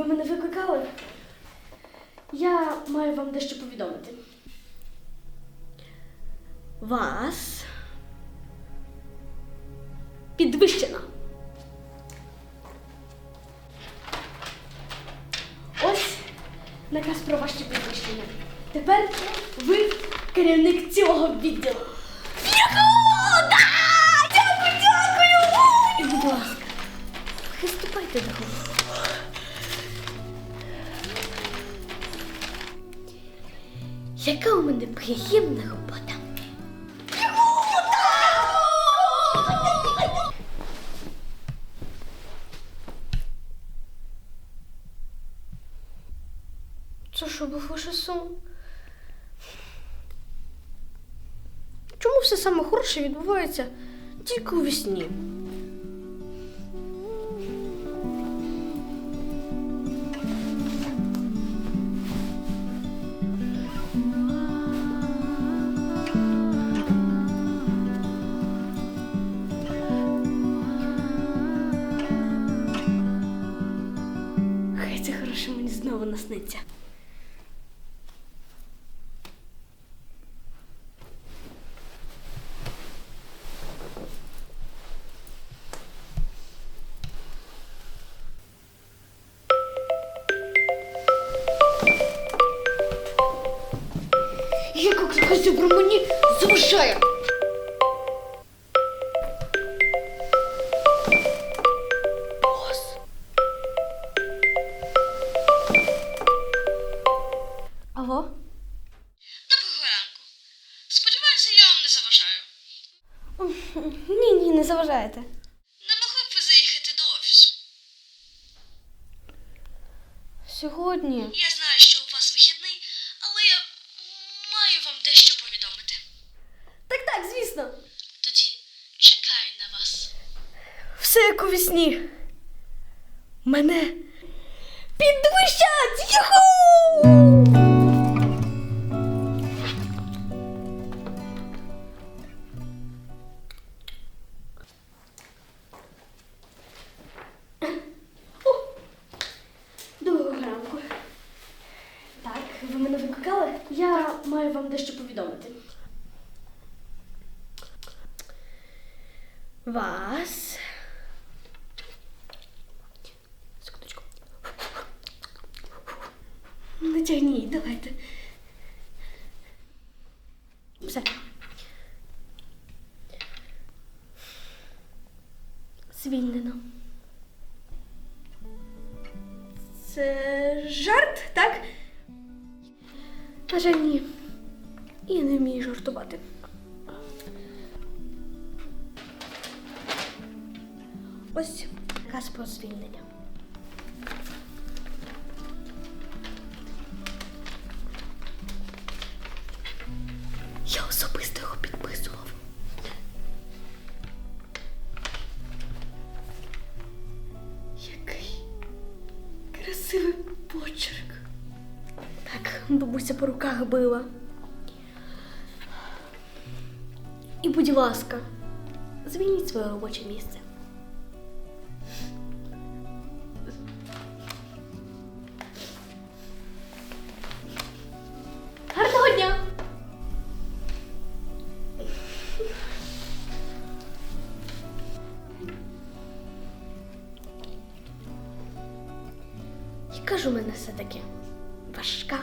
мене викликали? Я маю вам дещо повідомити. Вас підвищено. Ось наказ про ваше підвищення. Тепер ви керівник цього відділу. Яка у мене приємна робота. Це що був лише сон? Чому все саме хороше відбувається тільки у вісні? Знову насниться. Яка про мені заважає. Доброго ранку. Сподіваюся, я вам не заважаю. Ні, ні, не заважаєте. Не могли б ви заїхати до офісу? Сьогодні. Я знаю, що у вас вихідний, але я маю вам дещо повідомити. Так, так, звісно. Тоді чекаю на вас. Все як у вісні. Мене підвищать! Юху! Вам дещо повідомити. Вас. Секундочку. Ну, не тягніть, давайте. Все. Звільнено. Це жарт, так? На жаль, ні. Я не вмію жартувати. Ось наказ про звільнення. Я особисто його підписував. Який красивий почерк. Так, бабуся по руках била. І, будь ласка, звільніть своє робоче місце. Гарного дня! Яка ж мене все-таки важка